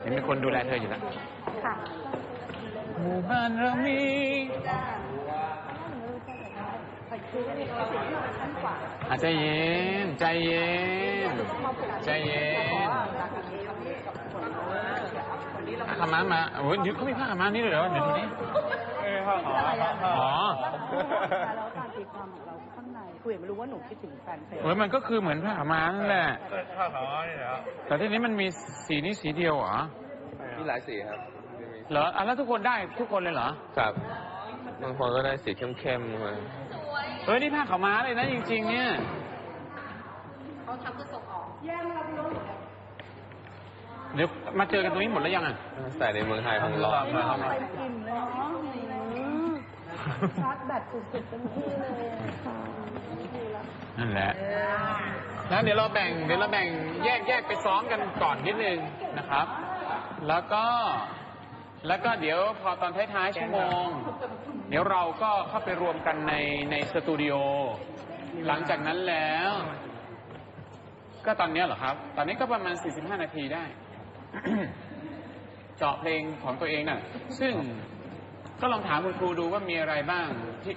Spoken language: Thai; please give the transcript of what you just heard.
เห็นมีคนดูแลเธออยู่แล้วค่ะหมู่บ้านเรามีอาใจเย็น ใจเย็น ใจเย็นผ้าขาวม้ามาโอ้ยเดี๋ยวเขามีผ้าขาวม้านี่เลยเหรอเดี๋ยวดูดิเอ้ยข้าวหอ มข้าวหอ๋ออมแล้วการตีความของเราข้างในคุยไม่รู้ว่าหนูคิดถึงแฟนเพลง เฮ้ยมันก็คือเหมือนผ้าขาวม้านั่นแหละข้าวหอมนี่เหรอแต่ทีนี้มันมีสีนี้สีเดียวเหรอมีหลายสีครับเหรออะแล้วทุกคนได้ทุกคนเลยเหรอครับบางคนก็ได้สีเข้มๆมาเฮ้ยนี่ผ้าขาวม้าเลยนะจริง ๆ เนี่ยเดี๋ยวมาเจอกันตรงนี้หมดแล้วยังอะใส่ในเมืองไทยคงร้อนไปกินเลยเนาะ ชาร์จแบตสุดๆเต็มที่เลยค่ะนั่นแหละแล้วเดี๋ยวเราแบ่งเดี๋ยวเราแบ่งแยกแยกไปซ้อมกันก่อนนิดนึงนะครับ แล้วก็แล้วก็เดี๋ยวพอตอนท้ายๆชั่วโมง เดี๋ยวเราก็เข้าไปรวมกันในในสตูดิโอหลังจากนั้นแล้ว ก็ตอนเนี้ยเหรอครับ ตอนนี้ก็ประมาณ 45 นาทีได้ เจาะเพลงของตัวเองน่ะ ซึ่ง ก็ลองถามคุณครูดูว่ามีอะไรบ้างที่